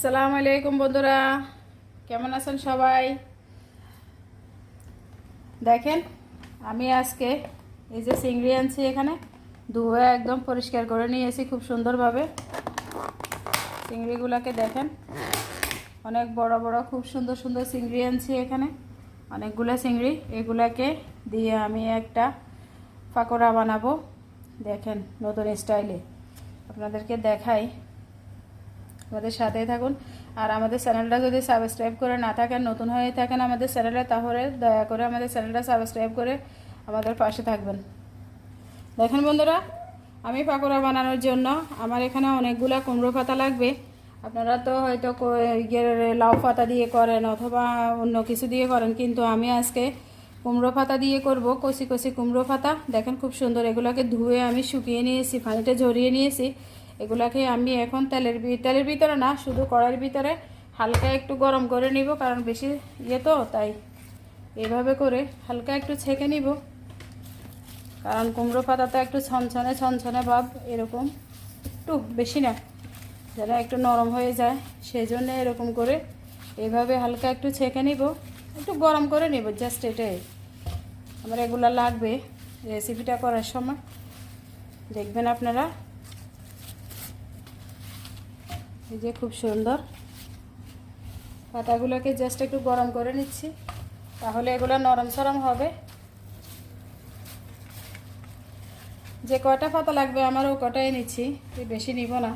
আসসালামু আলাইকুম বন্ধুরা। কেমন আছেন সবাই? দেখেন, আমি আজকে এই যে চিংড়ি আনছি এখানে। ধুয়ে একদম পরিষ্কার করে নিয়েছি খুব সুন্দরভাবে। চিংড়িগুলোকে দেখেন, অনেক বড় বড়, খুব সুন্দর সুন্দর চিংড়ি আনছি এখানে। অনেকগুলো চিংড়ি, এগুলাকে দিয়ে আমি একটা পাকোড়া বানাবো। দেখেন, নতুন স্টাইলে। আপনাদেরকে দেখাই আমাদের সাথেই থাকুন। আর আমাদের চ্যানেলটা যদি সাবস্ক্রাইব করে না থাকেন, নতুন হয়ে থাকেন আমাদের চ্যানেলে, তাহলে দয়া করে আমাদের চ্যানেলটা সাবস্ক্রাইব করে আমাদের পাশে থাকবেন। দেখেন বন্ধুরা, আমি পাকোড়া বানানোর জন্য আমার এখানে অনেকগুলো কুমড়ো পাতা লাগবে। আপনারা তো হয়তো লাউ পাতা দিয়ে করেন অথবা অন্য কিছু দিয়ে করেন, কিন্তু আমি আজকে কুমড়ো পাতা দিয়ে করব, কষি কষি কুমড়ো পাতা। দেখেন খুব সুন্দর, এগুলোকে ধুয়ে আমি শুকিয়ে নিয়েছি পানিটা ঝরিয়ে নিয়েছি। এগুলাকে আমি এখন তেলের তেলের ভিতরে না, শুধু কড়াইয়ের ভিতরে হালকা একটু গরম করে নিব, কারণ বেশি ইয়ে তো, তাই এভাবে করে হালকা একটু ছেঁকে নিব। কারণ কুমড়ো পাতাটা একটু ছনছনে ছনছনে ভাব, এরকম একটু বেশি না, যেন একটু নরম হয়ে যায় সেই জন্য এরকম করে এভাবে হালকা একটু ছেঁকে নিব, একটু গরম করে নিব জাস্ট এটাই। আমার এগুলো লাগবে রেসিপিটা করার সময়। দেখবেন আপনারা এই যে খুব সুন্দর। পাতাগুলোকে জাস্ট একটু গরম করে নিচ্ছি। তাহলে এগুলো নরম সরম হবে। যে কয়টা পাতা লাগবে আমার ও কটাই নিচ্ছি বেশি নিব না।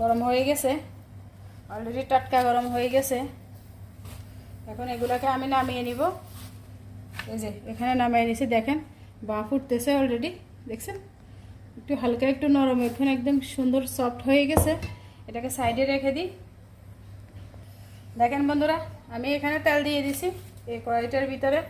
গরম হয়ে গেছে। অলরেডি টাটকা গরম হয়ে গেছে। এখন এগুলোকে আমি নামিয়ে নিব। এই যে, এখানে নামিয়ে নিছি, দেখেন বা ফুটতেছে অলরেডি দেখছেন? একটু হালকা একটু নরম, এখন একদম সুন্দর সফট হয়ে গেছে। এটাকে সাইডে রেখে দিই। দেখেন বন্ধুরা, আমি এখানে তেল দিয়ে দিছি এই কড়াইটার ভিতরে।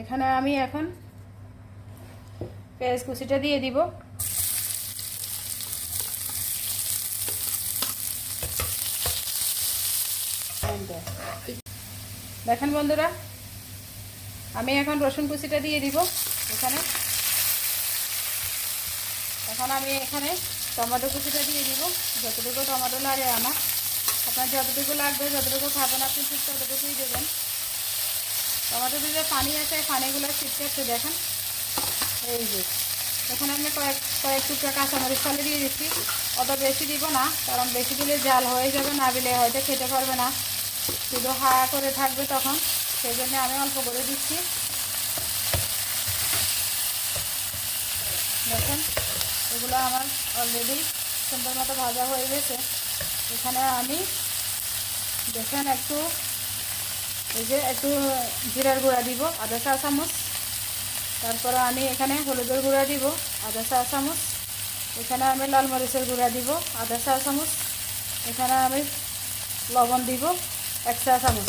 এখানে আমি এখন পেঁয়াজ কুচিটা দিয়ে দিব। দেখেন বন্ধুরা, আমি এখন রসুন কুচিটা দিয়ে দিব এখানে। এখন আমি এখানে টমেটো কুচিটা দিয়ে দিব। যতটুকু টমেটো লাগে আমার। আপনার যতটুকু লাগবে, যতটুকু খাবেন আপনি, ঠিক ততটুকুই দেবেন। টমেটো দিলে পানি আছে পানিগুলো ছিটকাচ্ছে দেখেন। এই যে, এখন আমি কয়েক কয়েক টুকরা কাঁচামরিচ ফলে দিয়ে দিচ্ছি। অত বেশি দিব না, কারণ বেশি দিলে জাল হয়ে যাবে, না দিলে হয়তো খেতে পারবে না। শুধু হা করে থাকবে তখন। সেই জন্য আমি অল্প করে দিচ্ছি। দেখেন এগুলো আমার অলরেডি সুন্দর মতো ভাজা হয়ে গেছে। এখানে আমি দেখেন একটু, এই যে একটু জিরার গুঁড়া দিব আধা চা চামচ। তারপরে আমি এখানে হলুদের গুঁড়া দিব আধা চা চামচ। এখানে আমি লাল মরিচের গুঁড়া দিব আধা চা চামচ। এখানে আমি লবণ দিব, এক চা চামচ।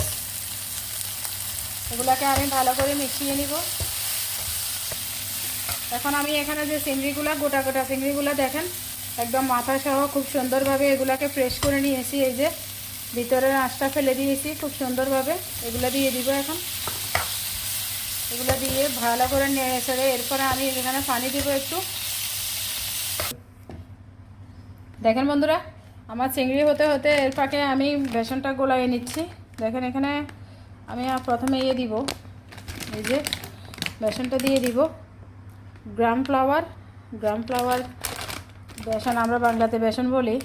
এগুলাকে আমি ভালো করে মিশিয়ে নিব। এখন আমি এখানে যে চিংড়িগুলো গোটা গোটা চিংড়িগুলো দেখেন, একদম মাথা সহ খুব সুন্দরভাবে এগুলাকে ফ্রেশ করে নিয়েছি। এই যে ভিতরের আঁশটা ফেলে দিয়েছি, খুব সুন্দরভাবে। এগুলো দিয়ে দিব এখন। এগুলো দিয়ে ভালো করে নেড়ে ছেড়ে এরপরে আমি এখানে পানি দিব একটু। দেখেন বন্ধুরা, আমার চিংড়ি হতে হতে এর ফাঁকে আমি বেসনটা গোলাইয়ে নিচ্ছি। দেখেন এখানে আমি প্রথমে ইয়ে দিব। এই যে বেসনটা দিয়ে দিব। গ্রাম ফ্লাওয়ার গ্রাম ফ্লাওয়ার, বেসন আমরা বাংলাতে বেসন বলি।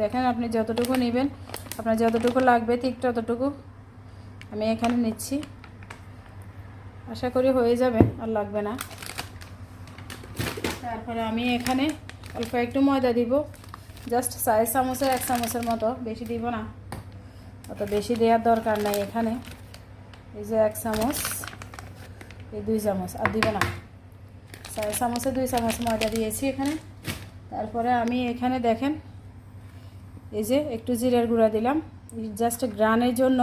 দেখেন আপনি যতটুকু নেবেন, আপনার যতটুকু লাগবে ঠিক ততটুকু আমি এখানে নিচ্ছি। আশা করি হয়ে যাবে, আর লাগবে না। তারপরে আমি এখানে অল্প একটু ময়দা দিব। জাস্ট চার চামচের, এক চামচের মতো, বেশি দিব না। অত বেশি দেওয়ার দরকার নাই এখানে। এই যে এক চামচ, এই দুই চামচ, আর দিব না। চামচে দুই চামচ ময়দা দিয়েছি এখানে। তারপরে আমি এখানে দেখেন, এই যে একটু জিরের গুঁড়া দিলাম। জাস্ট গ্রানের জন্য।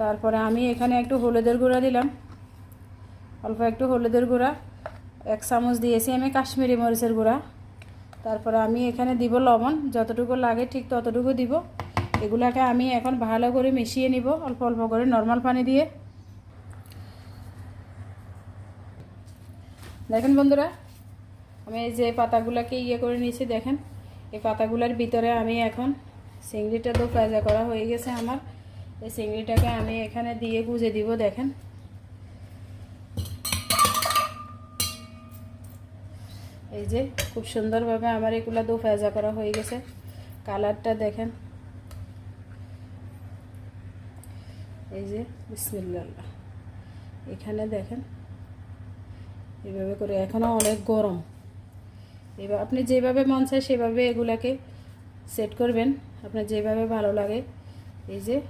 তারপরে আমি এখানে একটু হলুদের গুঁড়া দিলাম। অল্প একটু হলুদের গুঁড়া, এক চামচ দিয়েছি আমি কাশ্মীরি মরিচের গুঁড়া। তারপরে আমি এখানে দিব লবণ, যতটুকু লাগে ঠিক ততটুকু দিব। এগুলাকে আমি এখন ভালো করে মিশিয়ে নিব, অল্প অল্প করে নর্মাল পানি দিয়ে। দেখেন বন্ধুরা, আমি এই যে পাতাগুলোকে ইয়ে করে নিয়েছি, দেখেন। এই পাতাগুলোর ভিতরে আমি এখন চিংড়িটা তো ভাজা করা হয়ে গেছে আমার। এই চিংড়িটাকে আমি এখানে দিয়ে গুজে দিব, দেখেন। এই যে খুব সুন্দরভাবে আমার এগুলো দো ভাজা করা হয়ে গেছে। কালারটা দেখেন। এই যে বিসমিল্লাহ। এখানে দেখেন এভাবে করে। এখনও অনেক গরম। এবার আপনি যেভাবে মন চায় সেভাবে এগুলাকে সেট করবেন। আপনার যেভাবে ভালো লাগে। এই যে,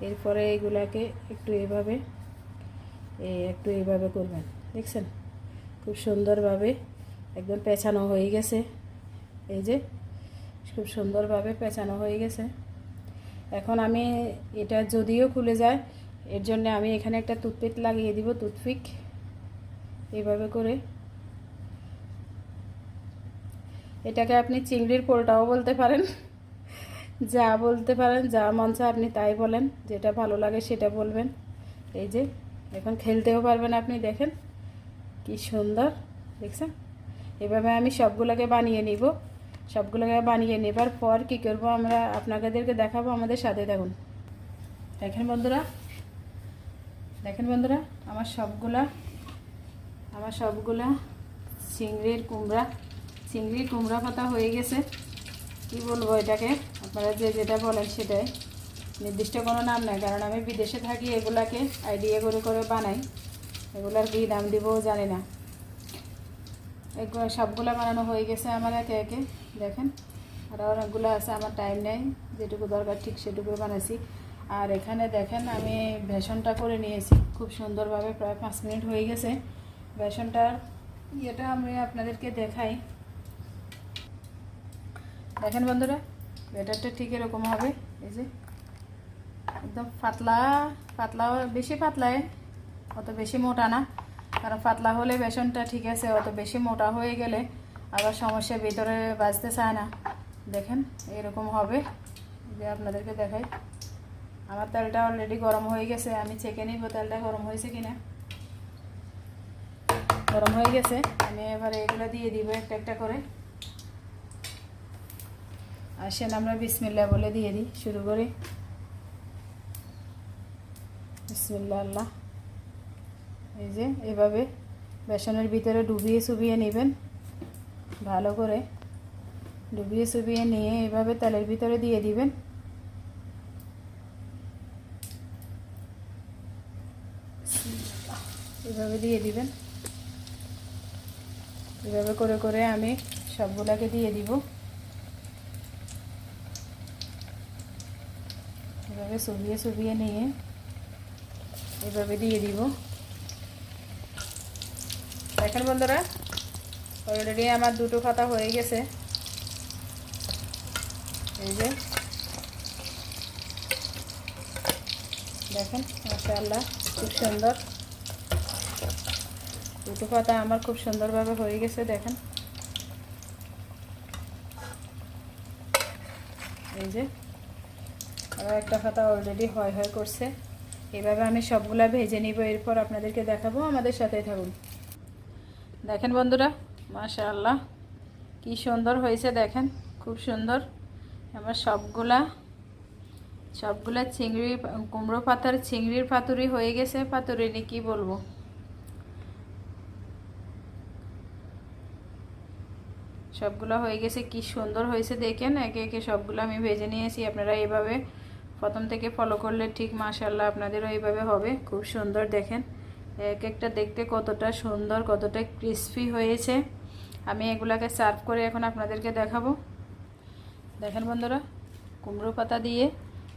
এরপরে এগুলাকে একটু এভাবে একটু এইভাবে করবেন। দেখছেন? খুব সুন্দরভাবে একদম পেঁচানো হয়ে গেছে। এই যে, খুব সুন্দরভাবে পেঁচানো হয়ে গেছে। এখন আমি এটা যদিও খুলে যায়, এর জন্য আমি এখানে একটা টুথপিক লাগিয়ে দিব টুথপিক এইভাবে করে। এটাকে আপনি চিংড়ির পোলটাও বলতে পারেন। যা বলতে পারেন, যা মন চায় আপনি তাই বলেন। যেটা ভালো লাগে সেটা বলবেন। এই যে, এখন খেলতেও পারবেন আপনি, দেখেন। কি সুন্দর, দেখছেন? এভাবে আমি সবগুলোকে বানিয়ে নিব। সবগুলোকে বানিয়ে নেবার পর কি করব আমরা, আপনাদেরকে দেখাবো আমাদের সাথে, দেখুন। দেখেন বন্ধুরা দেখেন বন্ধুরা, আমার সবগুলা আমার সবগুলা চিংড়ির কুমড়া চিংড়ির কুমড়া পাতা হয়ে গেছে। কি বলব এটাকে? আপনারা যে যেটা বলেন সেটাই। নির্দিষ্ট কোনো নাম নাই, কারণ আমি বিদেশে থাকি, এগুলাকে আইডিয়া করে করে বানাই। এগুলার কী দাম দিবও জানি না। এগুলো সবগুলা বানানো হয়ে গেছে আমার একে একে, দেখেন। আর অনেকগুলো আছে, আমার টাইম নেই, যেটুকু দরকার ঠিক সেটুকু বানাইছি। আর এখানে দেখেন, আমি বেসনটা করে নিয়েছি। খুব সুন্দরভাবে প্রায় পাঁচ মিনিট হয়ে গেছে। বেসনটার ইয়েটা আমি আপনাদেরকে দেখাই। দেখেন বন্ধুরা ব্যাটারটা ঠিক এরকম হবে। এই যে, একদম পাতলা পাতলা, বেশি পাতলায় অত বেশি মোটা না। কারণ পাতলা হলে বেসনটা ঠিক আছে, অত বেশি মোটা হয়ে গেলে আবার সমস্যা ভিতরে বাজতে চায় না। দেখেন, এরকম হবে। যে আপনাদেরকে দেখাই। আমার তেলটা অলরেডি গরম হয়ে গেছে, আমি চেকে নিব তেলটা গরম হয়েছে কিনা। গরম হয়ে গেছে, আমি এবারে এগুলো দিয়ে দিব একটা একটা করে। আসেন, আমরা বিসমিল্লা বলে দিয়ে দিই, শুরু করি। বিসমিল্লা আল্লাহ। এই যে, এভাবে বেসনের ভিতরে ডুবিয়ে চুবিয়ে নেবেন, ভালো করে। ডুবিয়ে চুবিয়ে নিয়ে এভাবে তেলের ভিতরে দিয়ে দিবেন। এভাবে দিয়ে দিবেন। এভাবে করে করে আমি সবগুলাকে দিয়ে দিব। এভাবে চুবিয়ে চুবিয়ে নিয়ে এভাবে দিয়ে দিব। দেখেন বন্ধুরা অলরেডি আমার দুটো খাতা হয়ে গেছে। এই যে, দেখেন, মাশাআল্লাহ, খুব সুন্দর। দুটো পাতা আমার খুব সুন্দরভাবে হয়ে গেছে, দেখেন। এই যে, আবার একটা পাতা অলরেডি হয় হয় করছে। এভাবে আমি সবগুলা ভেজে নিব, এরপর আপনাদেরকে দেখাবো, আমাদের সাথে থাকুন। দেখেন বন্ধুরা, মাশাআল্লাহ, কি সুন্দর হয়েছে, দেখেন, খুব সুন্দর। আমার সবগুলা সবগুলা চিংড়ি, কুমড়ো পাতার চিংড়ির পাতুরি হয়ে গেছে, পাতুরি কি বলব? সবগুলো হয়ে গেছে, কি সুন্দর হয়েছে দেখেন। একে একে সবগুলো আমি ভেজে নিয়েছি। আপনারা এইভাবে প্রথম থেকে ফলো করলে ঠিক মাশাল্লাহ আপনাদেরও এইভাবে হবে। খুব সুন্দর দেখেন। এক একটা দেখতে কতটা সুন্দর, কতটা ক্রিসপি হয়েছে। আমি এগুলাকে সার্ভ করে এখন আপনাদেরকে দেখাবো। দেখেন বন্ধুরা, কুমড়ো পাতা দিয়ে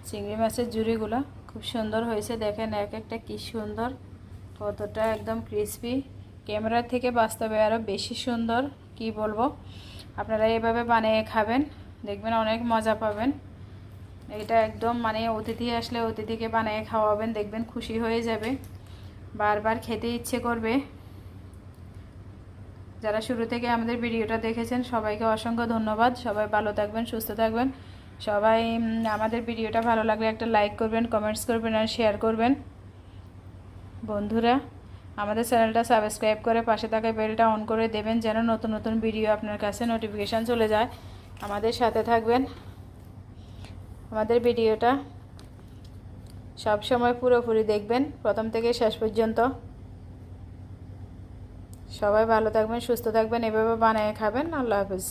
চিংড়ি মাছের জুড়িগুলো খুব সুন্দর হয়েছে। দেখেন এক একটা কি সুন্দর, কতটা একদম ক্রিসপি ক্যামেরা থেকে বাস্তবে আরও বেশি সুন্দর। কি বলব? আপনারা এভাবে বানিয়ে খাবেন, দেখবেন অনেক মজা পাবেন। এটা একদম মানে অতিথি আসলে অতিথিকে বানিয়ে খাওয়াবেন, দেখবেন খুশি হয়ে যাবে। বারবার খেতে ইচ্ছে করবে। যারা শুরু থেকে আমাদের ভিডিওটা দেখেছেন, সবাইকে অসংখ্য ধন্যবাদ। সবাই ভালো থাকবেন, সুস্থ থাকবেন। সবাই আমাদের ভিডিওটা ভালো লাগলে একটা লাইক করবেন কমেন্টস করবেন আর শেয়ার করবেন। বন্ধুরা আমাদের চ্যানেলটা সাবস্ক্রাইব করে পাশে থাকা বেলটা অন করে দেবেন যেন নতুন নতুন ভিডিও আপনার কাছে নোটিফিকেশান চলে যায়। আমাদের সাথে থাকবেন। আমাদের ভিডিওটা সব সময় পুরোপুরি দেখবেন, প্রথম থেকে শেষ পর্যন্ত। সবাই ভালো থাকবেন, সুস্থ থাকবেন, এভাবে বানিয়ে খাবেন। আল্লাহ হাফিজ।